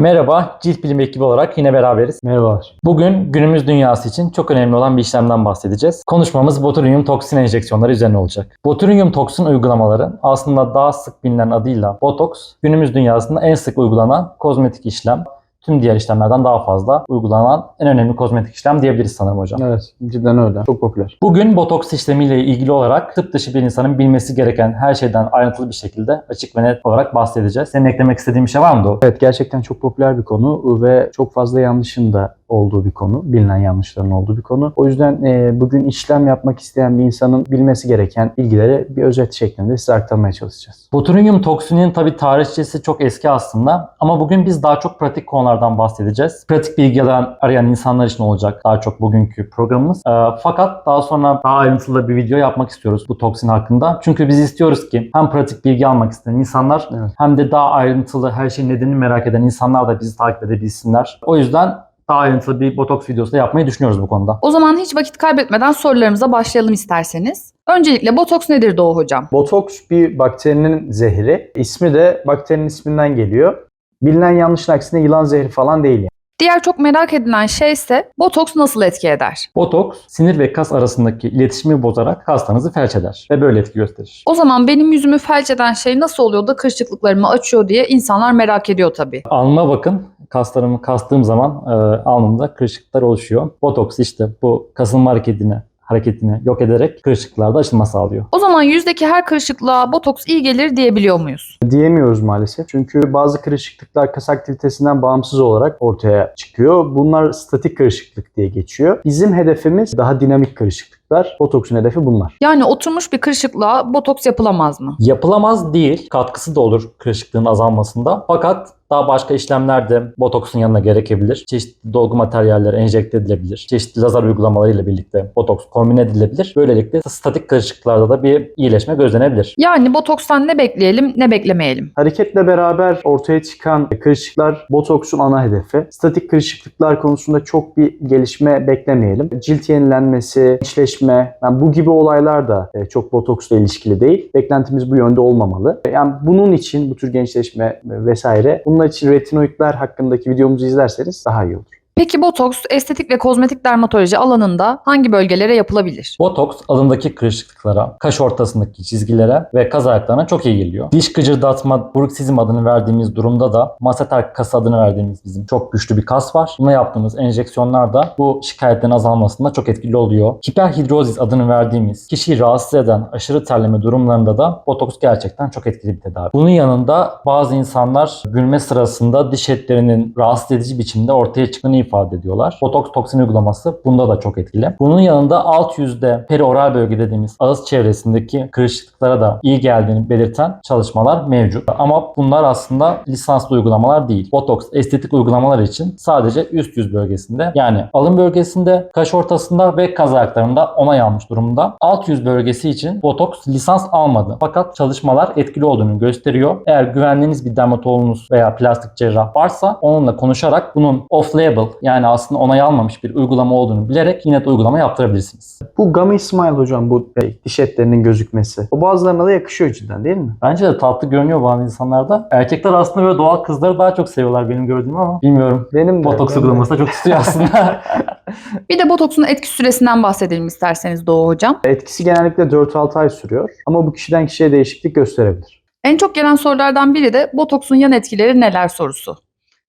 Merhaba, Cilt Bilim ekibi olarak yine beraberiz. Merhabalar. Bugün günümüz dünyası için çok önemli olan bir işlemden bahsedeceğiz. Konuşmamız botulinyum toksin enjeksiyonları üzerine olacak. Botulinyum toksin uygulamaları aslında daha sık bilinen adıyla botoks, günümüz dünyasında en sık uygulanan kozmetik işlem. Tüm diğer işlemlerden daha fazla uygulanan en önemli kozmetik işlem diyebiliriz sanırım hocam. Evet, cidden öyle. Çok popüler. Bugün botoks işlemiyle ilgili olarak tıp dışı bir insanın bilmesi gereken her şeyden ayrıntılı bir şekilde açık ve net olarak bahsedeceğiz. Senin eklemek istediğin bir şey var mı Doğu? Evet, gerçekten çok popüler bir konu ve çok fazla yanlışın da olduğu bir konu. Bilinen yanlışların olduğu bir konu. O yüzden e, bugün işlem yapmak isteyen bir insanın bilmesi gereken bilgileri bir özet şeklinde size aktarmaya çalışacağız. Botulinyum toksinin tabi tarihçesi çok eski aslında ama bugün biz daha çok pratik konulardan bahsedeceğiz. Pratik bilgilerden arayan insanlar için olacak daha çok bugünkü programımız. Ee, fakat daha sonra daha ayrıntılı bir video yapmak istiyoruz bu toksin hakkında. Çünkü biz istiyoruz ki hem pratik bilgi almak isteyen insanlar Evet. hem de daha ayrıntılı her şeyin nedenini merak eden insanlar da bizi takip edebilsinler. O yüzden daha ayrıntılı bir botoks videosu da yapmayı düşünüyoruz bu konuda. O zaman hiç vakit kaybetmeden sorularımıza başlayalım isterseniz. Öncelikle botoks nedir Doğu Hocam? Botoks bir bakterinin zehri. İsmi de bakterinin isminden geliyor. Bilinen yanlışın aksine yılan zehri falan değil yani. Diğer çok merak edilen şey ise botoks nasıl etki eder? Botoks sinir ve kas arasındaki iletişimi bozarak kaslarınızı felç eder ve böyle etki gösterir. O zaman benim yüzümü felç eden şey nasıl oluyor da kırışıklıklarımı açıyor diye insanlar merak ediyor tabii. Alnıma bakın. Kaslarımı kastığım zaman e, alnımda kırışıklıklar oluşuyor. Botoks işte bu kasılma hareketini hareketini yok ederek kırışıklıklarda açılma sağlıyor. O zaman yüzdeki her kırışıklığa botoks iyi gelir diyebiliyor muyuz? Diyemiyoruz maalesef. Çünkü bazı kırışıklıklar kas aktivitesinden bağımsız olarak ortaya çıkıyor. Bunlar statik kırışıklık diye geçiyor. Bizim hedefimiz daha dinamik kırışıklıklar. Botoksun hedefi bunlar. Yani oturmuş bir kırışıklığa botoks yapılamaz mı? Yapılamaz değil. Katkısı da olur kırışıklığın azalmasında. Fakat daha başka işlemler de botoksun yanına gerekebilir. Çeşitli dolgu materyaller enjekte edilebilir. Çeşitli lazer uygulamalarıyla birlikte botoks kombine edilebilir. Böylelikle statik kırışıklıklarda da bir iyileşme gözlenebilir. Yani botokstan ne bekleyelim ne beklemeyelim. Hareketle beraber ortaya çıkan kırışıklar botoksun ana hedefi. Statik kırışıklıklar konusunda çok bir gelişme beklemeyelim. Cilt yenilenmesi, gençleşme, yani bu gibi olaylar da e, çok botoksla ilişkili değil. Beklentimiz bu yönde olmamalı. Yani bunun için bu tür gençleşme vesaire bunlar için retinoidler hakkındaki videomuzu izlerseniz daha iyi olur. Peki botoks estetik ve kozmetik dermatoloji alanında hangi bölgelere yapılabilir? Botoks alındaki kırışıklıklara, kaş ortasındaki çizgilere ve kaz ayaklarına çok iyi geliyor. Diş gıcırdatma, bruksizm adını verdiğimiz durumda da masseter kası adını verdiğimiz bizim çok güçlü bir kas var. Buna yaptığımız enjeksiyonlar da bu şikayetlerin azalmasında çok etkili oluyor. Hiperhidrozis adını verdiğimiz kişiyi rahatsız eden aşırı terleme durumlarında da botoks gerçekten çok etkili bir tedavi. Bunun yanında bazı insanlar gülme sırasında diş etlerinin rahatsız edici biçimde ortaya çıktığını ifade ediyorlar. Botoks toksin uygulaması bunda da çok etkili. Bunun yanında alt yüzde perioral bölge dediğimiz ağız çevresindeki kırışıklıklara da iyi geldiğini belirten çalışmalar mevcut. Ama bunlar aslında lisanslı uygulamalar değil. Botoks estetik uygulamalar için sadece üst yüz bölgesinde yani alın bölgesinde, kaş ortasında ve kaz ayaklarında onay almış durumda. Alt yüz bölgesi için botoks lisans almadı. Fakat çalışmalar etkili olduğunu gösteriyor. Eğer güvendiğiniz bir dermatologunuz veya plastik cerrah varsa onunla konuşarak bunun off-label yani aslında onay almamış bir uygulama olduğunu bilerek yine de uygulama yaptırabilirsiniz. Bu gummy smile hocam bu diş etlerinin gözükmesi. O bazılarına da yakışıyor cidden değil mi? Bence de tatlı görünüyor bazı insanlarda. Erkekler aslında böyle doğal kızları daha çok seviyorlar benim gördüğüm ama bilmiyorum. Benim de. Botoks benim de. uygulaması da çok istiyor aslında. Bir de botoksun etki süresinden bahsedelim isterseniz Doğu Hocam. Etkisi genellikle 4-6 ay sürüyor ama bu kişiden kişiye değişiklik gösterebilir. En çok gelen sorulardan biri de botoksun yan etkileri neler sorusu.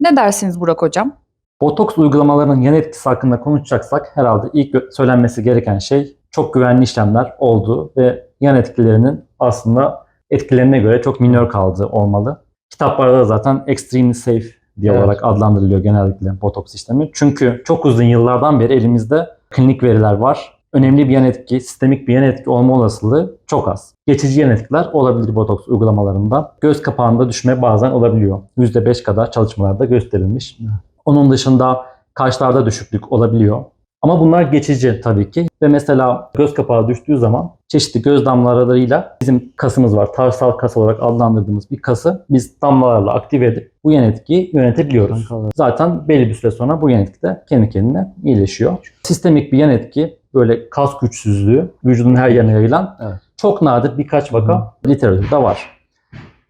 Ne dersiniz Burak Hocam? Botoks uygulamalarının yan etkisi hakkında konuşacaksak herhalde ilk söylenmesi gereken şey çok güvenli işlemler olduğu ve yan etkilerinin aslında etkilerine göre çok minör kaldığı olmalı. Kitaplarda da zaten extremely safe diye Evet. olarak adlandırılıyor genellikle botoks işlemi. Çünkü çok uzun yıllardan beri elimizde klinik veriler var. Önemli bir yan etki, sistemik bir yan etki olma olasılığı çok az. Geçici yan etkiler olabilir botoks uygulamalarında. Göz kapağında düşme bazen olabiliyor. %5 kadar çalışmalarda gösterilmiş. Onun dışında kaşlarda düşüklük olabiliyor. Ama bunlar geçici tabii ki. Ve mesela göz kapağı düştüğü zaman çeşitli göz damlalarıyla bizim kasımız var. Tarsal kas olarak adlandırdığımız bir kası biz damlalarla aktive edip bu yan etkiyi yönetebiliyoruz. Zaten belli bir süre sonra bu yan etki de kendi kendine iyileşiyor. Sistemik bir yan etki böyle kas güçsüzlüğü vücudun her yerine yayılan Evet. çok nadir birkaç vaka literatürde var.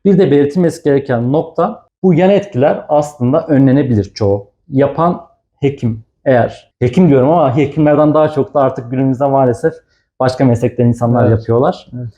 Bir de belirtilmesi gereken nokta Bu yan etkiler aslında önlenebilir çoğu. Yapan hekim eğer, hekim diyorum ama hekimlerden daha çok da artık günümüzde maalesef başka meslekten insanlar Evet. yapıyorlar. Evet.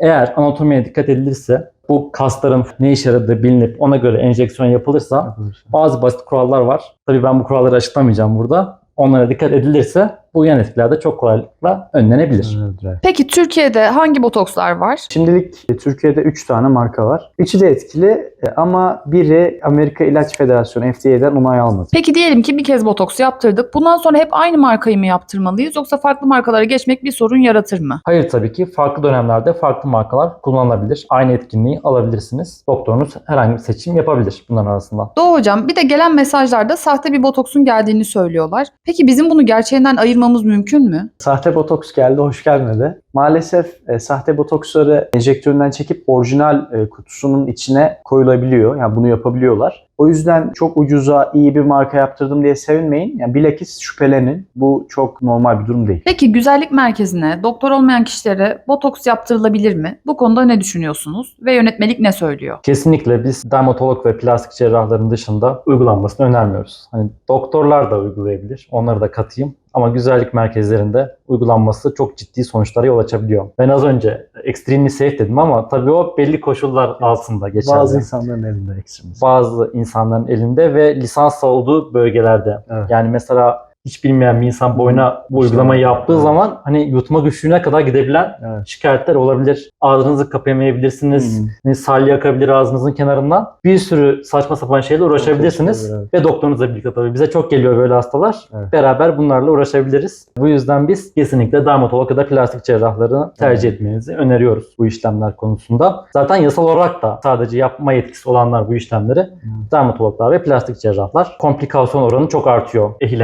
Eğer anatomiye dikkat edilirse bu kasların ne işe yaradığı bilinip ona göre enjeksiyon yapılırsa bazı basit kurallar var. Tabii ben bu kuralları açıklamayacağım burada. Onlara dikkat edilirse bu yan etkiler de çok kolaylıkla önlenebilir. Peki Türkiye'de hangi botokslar var? Şimdilik e, Türkiye'de 3 tane marka var. Üçü de etkili e, ama biri Amerika İlaç Federasyonu FDA'den onay almadı. Peki diyelim ki bir kez botoks yaptırdık. Bundan sonra hep aynı markayı mı yaptırmalıyız yoksa farklı markalara geçmek bir sorun yaratır mı? Hayır tabii ki farklı dönemlerde farklı markalar kullanılabilir. Aynı etkinliği alabilirsiniz. Doktorunuz herhangi bir seçim yapabilir bunların arasında. Doğu hocam bir de gelen mesajlarda sahte bir botoksun geldiğini söylüyorlar. Peki bizim bunu gerçeğinden ayırmamız mümkün mü? Sahte botoks geldi, hoş gelmedi. Maalesef e, sahte botoksları enjektöründen çekip orijinal e, kutusunun içine koyulabiliyor. Yani bunu yapabiliyorlar. O yüzden çok ucuza iyi bir marka yaptırdım diye sevinmeyin. Yani bilakis şüphelenin. Bu çok normal bir durum değil. Peki güzellik merkezine doktor olmayan kişilere botoks yaptırılabilir mi? Bu konuda ne düşünüyorsunuz ve yönetmelik ne söylüyor? Kesinlikle biz dermatolog ve plastik cerrahların dışında uygulanmasını önermiyoruz. Hani doktorlar da uygulayabilir. Onları da katayım. Ama güzellik merkezlerinde uygulanması çok ciddi sonuçlara yol açabiliyor. Ben az önce extremely safe dedim ama tabii o belli koşullar altında geçerli. Bazı insanların elinde ekstremiz. bazı insanların elinde ve lisans olduğu bölgelerde. Evet. Yani mesela hiç bilmeyen bir insan bu İşte uygulamayı evet. yaptığı Evet. zaman hani yutma güçlüğüne kadar gidebilen Evet. şikayetler olabilir. Ağzınızı kapayamayabilirsiniz. Hmm. Hani salya akabilir ağzınızın kenarından. Bir sürü saçma sapan şeyle uğraşabilirsiniz. Evet. Ve doktorunuzla birlikte tabii. Bize çok geliyor böyle hastalar. Evet. Beraber bunlarla uğraşabiliriz. Bu yüzden biz kesinlikle dermatolog ya da plastik cerrahlarını tercih etmenizi öneriyoruz bu işlemler konusunda. Zaten yasal olarak da sadece yapma yetkisi olanlar bu işlemleri dermatologlar ve plastik cerrahlar. Komplikasyon oranı çok artıyor ehil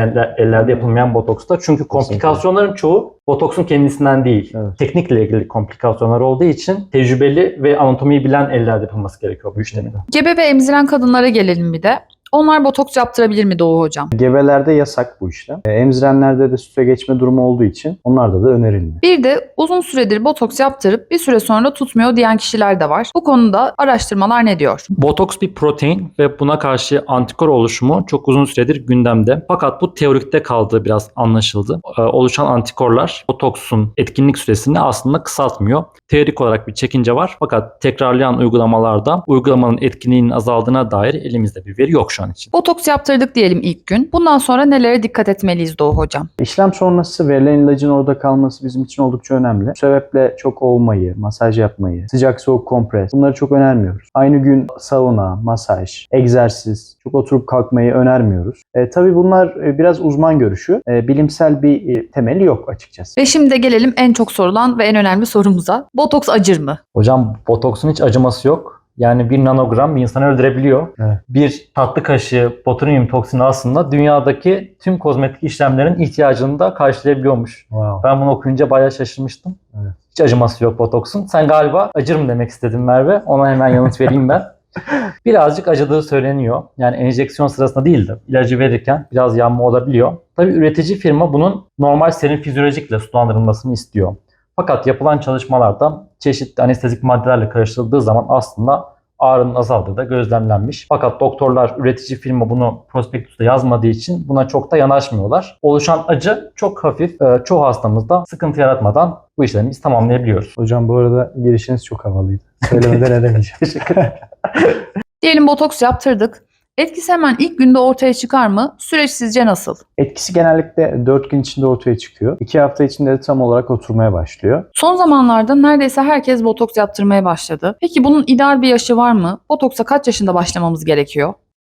ellerde yapılmayan botoksta. Çünkü komplikasyonların çoğu botoksun kendisinden değil. Evet. Teknikle ilgili komplikasyonlar olduğu için tecrübeli ve anatomiyi bilen ellerde yapılması gerekiyor bu işlemin. Gebe ve emziren kadınlara gelelim bir de. Onlar botoks yaptırabilir mi Doğu hocam? Gebelerde yasak bu işlem. E, Emzirenlerde de süte geçme durumu olduğu için onlarda da önerilmiyor. Bir de uzun süredir botoks yaptırıp bir süre sonra tutmuyor diyen kişiler de var. Bu konuda araştırmalar ne diyor? Botoks bir protein ve buna karşı antikor oluşumu çok uzun süredir gündemde. Fakat bu teorikte kaldığı biraz anlaşıldı. Ee, oluşan antikorlar botoksun etkinlik süresini aslında kısaltmıyor. Teorik olarak bir çekince var fakat tekrarlayan uygulamalarda uygulamanın etkinliğinin azaldığına dair elimizde bir veri yok şu an için. Botoks yaptırdık diyelim ilk gün. Bundan sonra nelere dikkat etmeliyiz Doğu hocam? İşlem sonrası verilen ilacın orada kalması bizim için oldukça önemli. Bu sebeple çok ovmayı, masaj yapmayı, sıcak soğuk kompres bunları çok önermiyoruz. Aynı gün sauna, masaj, egzersiz, çok oturup kalkmayı önermiyoruz. E, tabii bunlar e, biraz uzman görüşü. E, bilimsel bir e, temeli yok açıkçası. Ve şimdi de gelelim en çok sorulan ve en önemli sorumuza. Botoks acır mı? Hocam botoksun hiç acıması yok. Yani bir nanogram bir insanı öldürebiliyor. Evet. Bir tatlı kaşığı botulinum toksini aslında dünyadaki tüm kozmetik işlemlerin ihtiyacını da karşılayabiliyormuş. Wow. Ben bunu okuyunca bayağı şaşırmıştım. Evet. Hiç acıması yok botoksun. Sen galiba acır mı demek istedin Merve. Ona hemen yanıt vereyim ben. Birazcık acıdığı söyleniyor. Yani enjeksiyon sırasında değil de ilacı verirken biraz yanma olabiliyor. Tabii üretici firma bunun normal serin fizyolojikle sulandırılmasını istiyor. Fakat yapılan çalışmalarda çeşitli anestezik maddelerle karıştırıldığı zaman aslında ağrının azaldığı da gözlemlenmiş. Fakat doktorlar, üretici firma bunu prospektüste yazmadığı için buna çok da yanaşmıyorlar. Oluşan acı çok hafif. Ee, Çoğu hastamızda sıkıntı yaratmadan bu işlemi biz tamamlayabiliyoruz. Hocam bu arada girişiniz çok havalıydı. Söylemeden edemeyeceğim. Teşekkür ederim. Diyelim botoks yaptırdık. Etkisi hemen ilk günde ortaya çıkar mı? Süreç sizce nasıl? Etkisi genellikle 4 gün içinde ortaya çıkıyor. 2 hafta içinde de tam olarak oturmaya başlıyor. Son zamanlarda neredeyse herkes botoks yaptırmaya başladı. Peki bunun ideal bir yaşı var mı? Botoksa kaç yaşında başlamamız gerekiyor?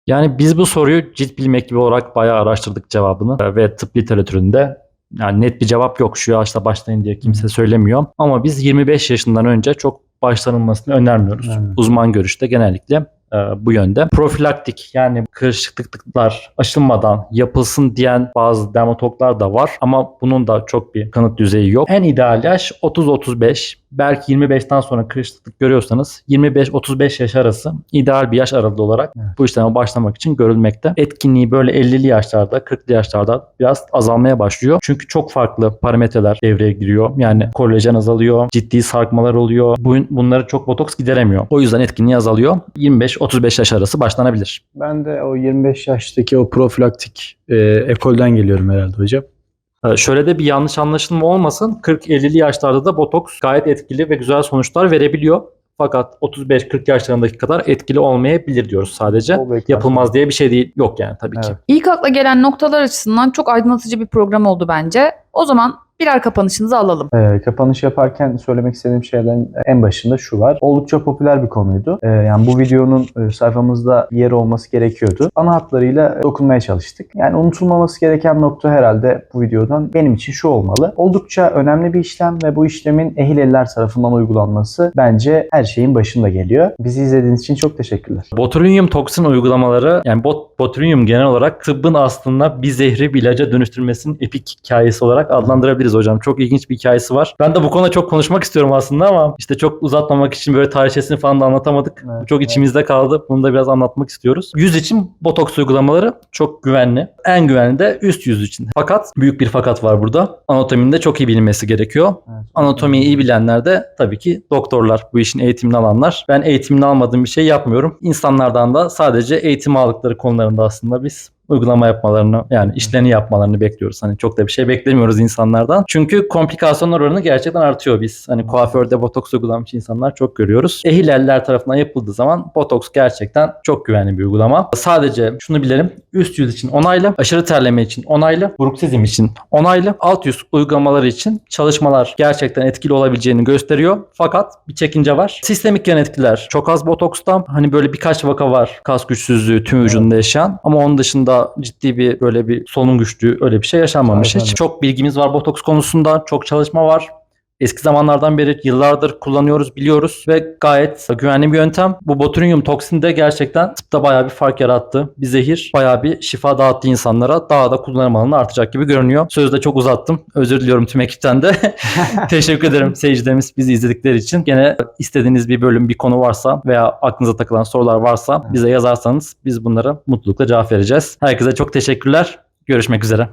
Yani biz bu soruyu cilt bilim ekibi olarak bayağı araştırdık cevabını ve tıp literatüründe yani net bir cevap yok şu yaşta başlayın diye kimse söylemiyor. Ama biz 25 yaşından önce çok başlanılmasını önermiyoruz. Evet. Uzman görüşte genellikle e, bu yönde. Profilaktik yani kırışıklıklar aşılmadan yapılsın diyen bazı dermatologlar da var ama bunun da çok bir kanıt düzeyi yok. En ideal yaş 30-35 belki 25'ten sonra kırışıklık görüyorsanız 25-35 yaş arası ideal bir yaş aralığı olarak Evet. bu işleme başlamak için görülmekte. Etkinliği böyle 50'li yaşlarda 40'lı yaşlarda biraz azalmaya başlıyor. Çünkü çok farklı parametreler devreye giriyor. Yani kolajen azalıyor, ciddi sarkmalar oluyor. Bu, bunları çok botoks gideremiyor. O yüzden etkinliği azalıyor. 25 25-35 yaş arası başlanabilir. Ben de o 25 yaştaki o profilaktik e, ekolden geliyorum herhalde hocam. Ee, Şöyle de bir yanlış anlaşılma olmasın. 40-50'li yaşlarda da botoks gayet etkili ve güzel sonuçlar verebiliyor. Fakat 35-40 yaşlarındaki kadar etkili olmayabilir diyoruz sadece. Yapılmaz diye bir şey değil. Yok yani tabii ki. Evet. İlk akla gelen noktalar açısından çok aydınlatıcı bir program oldu bence. O zaman birer kapanışınızı alalım. Ee, kapanış yaparken söylemek istediğim şeylerin en başında şu var. Oldukça popüler bir konuydu. Ee, yani bu videonun e, sayfamızda yer olması gerekiyordu. Ana hatlarıyla dokunmaya çalıştık. Yani unutulmaması gereken nokta herhalde bu videodan benim için şu olmalı. Oldukça önemli bir işlem ve bu işlemin ehil eller tarafından uygulanması bence her şeyin başında geliyor. Bizi izlediğiniz için çok teşekkürler. Botulinum toksin uygulamaları yani bot, botulinum genel olarak tıbbın aslında bir zehri bir ilaca dönüştürmesinin epik hikayesi olarak adlandırabiliriz hocam. Çok ilginç bir hikayesi var. Ben de bu konuda çok konuşmak istiyorum aslında ama işte çok uzatmamak için böyle tarihçesini falan da anlatamadık. Evet, çok evet. içimizde kaldı. Bunu da biraz anlatmak istiyoruz. Yüz için botoks uygulamaları çok güvenli. En güvenli de üst yüz için. Fakat büyük bir fakat var burada. Anatominin de çok iyi bilinmesi gerekiyor. Evet. Anatomiyi iyi bilenler de tabii ki doktorlar, bu işin eğitimini alanlar. Ben eğitimini almadığım bir şey yapmıyorum. İnsanlardan da sadece eğitim aldıkları konularında aslında biz uygulama yapmalarını yani işlerini yapmalarını bekliyoruz. Hani çok da bir şey beklemiyoruz insanlardan. Çünkü komplikasyonlar oranı gerçekten artıyor biz. Hani kuaförde botoks uygulamış insanlar çok görüyoruz. Ehil eller tarafından yapıldığı zaman botoks gerçekten çok güvenli bir uygulama. Sadece şunu bilelim. Üst yüz için onaylı, aşırı terleme için onaylı, bruksizm için onaylı, alt yüz uygulamaları için çalışmalar gerçekten etkili olabileceğini gösteriyor. Fakat bir çekince var. Sistemik yan etkiler çok az botoksta. Hani böyle birkaç vaka var. Kas güçsüzlüğü tüm vücudunda yaşayan. Ama onun dışında ciddi bir böyle bir solunum güçlüğü öyle bir şey yaşanmamış Aynen. hiç. Çok bilgimiz var botoks konusunda. Çok çalışma var. Eski zamanlardan beri yıllardır kullanıyoruz, biliyoruz ve gayet güvenli bir yöntem. Bu botulinum toksin de gerçekten tıpta bayağı bir fark yarattı. Bir zehir bayağı bir şifa dağıttı insanlara. Daha da kullanım alanı artacak gibi görünüyor. Sözde çok uzattım. Özür diliyorum tüm ekipten de. Teşekkür ederim seyircilerimiz bizi izledikleri için. Gene istediğiniz bir bölüm, bir konu varsa veya aklınıza takılan sorular varsa bize yazarsanız biz bunlara mutlulukla cevap vereceğiz. Herkese çok teşekkürler. Görüşmek üzere.